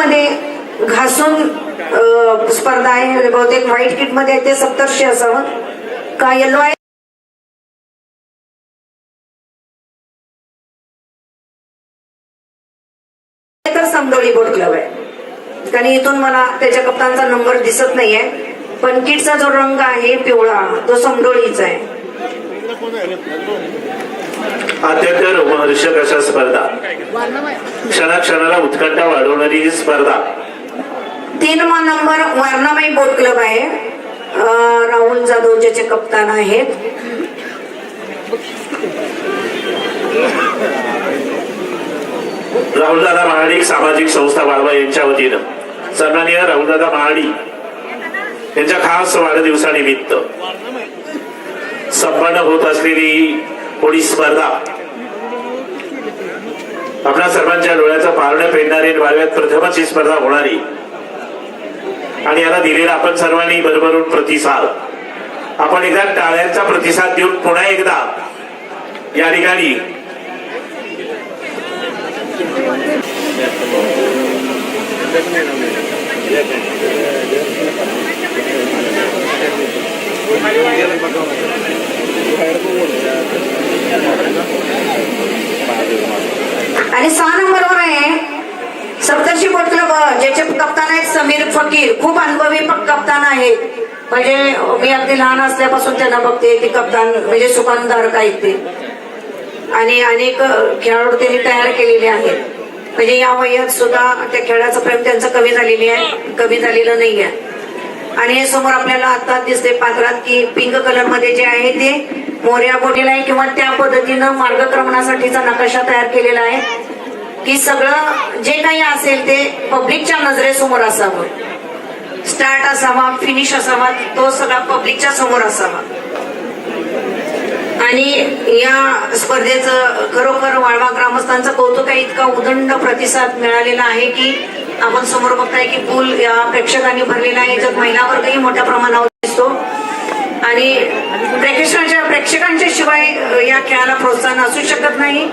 मध्ये घासून स्पर्धा आहे म्हणजे बहुतेक व्हाईट किटमध्ये ते सत्तरशे असावं. का येलो आहे? तर समडोळी बोट क्लब आहे. कारण इथून मला त्याच्या कप्तानचा नंबर दिसत नाहीये. पण किटचा जो रंग आहे पिवळा तो समडोळीचा आहे. अत्यंत रोमहर्षक अशा स्पर्धा? क्षणाक्षणाला उत्कंठा वाढवणारी ही स्पर्धा. तीन नंबर वर्णामाई बोट क्लब आहे. राहुल जाधव ज्याचे कप्तान आहेत. राहुलदादा महाडिक सामाजिक संस्था वाळवा यांच्या वतीनं. सन्माननीय राहुलदादा महाडी यांच्या खास वाढदिवसानिमित्त. संपन्न होत असलेली होळी स्पर्धा. आपल्या सर्वांच्या डोळ्याचं पारणं फेडणारी वाळव्यात प्रथमच ही स्पर्धा होणारी. आणि याला दिलेला आपण सर्वांनी भरभरून प्रतिसाद. आपण एकदा टाळ्यांचा प्रतिसाद देऊन पुन्हा एकदा या ठिकाणी आणि सहा नंबरवर आहे सप्तर्षी बोट क्लब ज्याचे कप्तान आहेत वडील खूप अनुभवी कप्तान आहे म्हणजे मी अगदी लहान असल्यापासून त्यांना बघते ते कप्तान म्हणजे सुकानधारक आहेत ते. आणि अनेक खेळाडू त्यांनी तयार केलेले आहेत. म्हणजे या वयात सुद्धा त्या खेळाचं प्रेम त्यांचं कमी झालेली आहे कमी झालेलं नाही आहे आणि हे समोर आपल्याला आता दिसते पात्रात की पिंक कलरमध्ये जे आहे ते मोर्या बोटीला आहे किंवा त्या पद्धतीनं मार्गक्रमणासाठीचा नकाशा तयार केलेला आहे. की सगळं जे काही असेल ते पब्लिकच्या नजरेसमोर असावं. स्टार्ट असावा फिनिश असावा तो सगळा पब्लिकच्या समोर असावा. आणि या स्पर्धेचं खरोखर वाळवा ग्रामस्थांचं कौतुक आहे इतका उदंड प्रतिसाद मिळालेला आहे की आपण समोर बघताय की पूल या प्रेक्षकांनी भरलेला आहे ज्यात महिला वर्गही मोठ्या प्रमाणावर दिसतो. आणि प्रेक्षकांच्या प्रेक्षकांच्या शिवाय या खेळाला प्रोत्साहन असू शकत नाही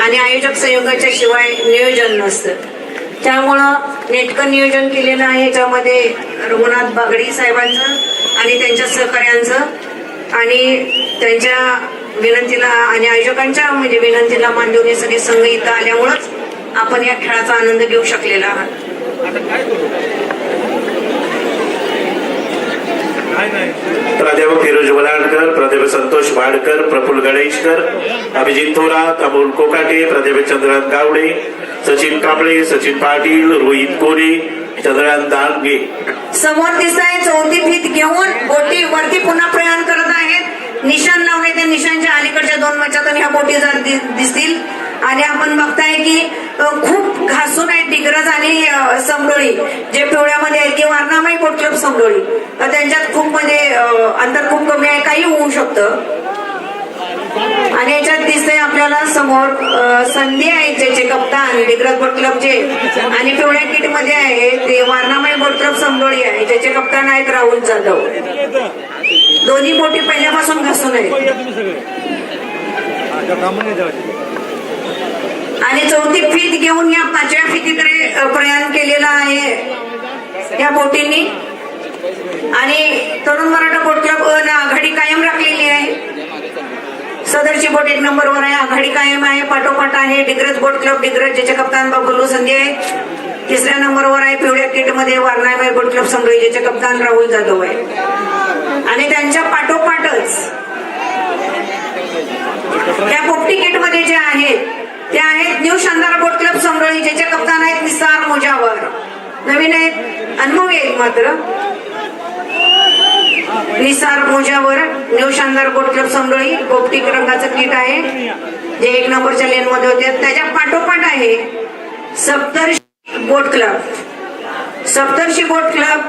आणि आयोजक संयोगाच्या शिवाय नियोजन नसतं. त्यामुळं नेटकं नियोजन केलेलं आहे याच्यामध्ये रघुनाथ बागडी साहेबांचं आणि त्यांच्या सहकार्यांचं आणि त्यांच्या विनंतीला आणि आयोजकांच्या म्हणजे विनंतीला मान देऊन हे सगळे संघ इथं आल्यामुळंच आपण या खेळाचा आनंद घेऊ शकलेला आहात. प्राध्यापक फिरोज वलाडकर प्राध्यापक संतोष वाडकर प्रफुल गणेशकर अभिजित थोरात अमोल कोकाटे प्राध्यापक चंद्रकांत गावडे सचिन कांबळे सचिन पाटील रोहित कोरे चंद्रकांत दानगे. समोर दिसत आहे चौथी फीत घेऊन बोटी वरती पुन्हा प्रयाण करत आहेत. निशाण लावणे ते निशांच्या अलीकडच्या दोन मचातून ह्या बोटी जर दिसतील. आणि आपण बघताय की खूप घासून आहे डिग्रज आणि समडोळी. जे पिवळ्यामध्ये आहेत की वारणामाई बोट क्लब समडोळी. त्यांच्यात खूप म्हणजे अंतर खूप कमी आहे काही होऊ शकतं. आणि याच्यात दिसतंय आपल्याला समोर संधी आहे ज्याचे कप्तान डिग्रज बोट क्लबचे आणि पिवळ्या किटमध्ये आहे ते वारणामय बोट क्लब समडोळी आहे ज्याचे कप्तान आहेत राहुल जाधव. दोन्ही बोटी पहिल्यापासून घासून आहेत. आणि चौथी फीत घेऊन या पाचव्या फितीकडे प्रयाण केलेला आहे या बोटींनी. आणि तरुण मराठा बोट क्लब अ न आघाडी कायम राखलेली आहे सदरची बोट एक नंबरवर आहे. आघाडी कायम आहे. पाठोपाठ आहे. डिग्रज बोट क्लब डिग्रज ज्याचे कप्तान बाबुलू संजय आहे. तिसऱ्या नंबरवर आहे. पिवळ्या किटमध्ये वारणाबाई बोट क्लब संघ ज्याचे कप्तान राहुल जाधव आहे. आणि त्यांच्या पाठोपाठच त्या पोपटी किटमध्ये जे आहेत ते आहेत न्यू शानदार बोट क्लब संघ ज्याचे कप्तान आहेत निसार मोजावर. नवीन आहेत. अनुभवी आहेत मात्र. निसार मोजावर न्यू शानदार बोट क्लब समडोळी गोपटी रंगाचं किट आहे जे एक नंबरच्या लेन मध्ये होते. त्याच्या पाठोपाठ आहे सप्तर्षी बोट क्लब. सप्तर्षी बोट क्लब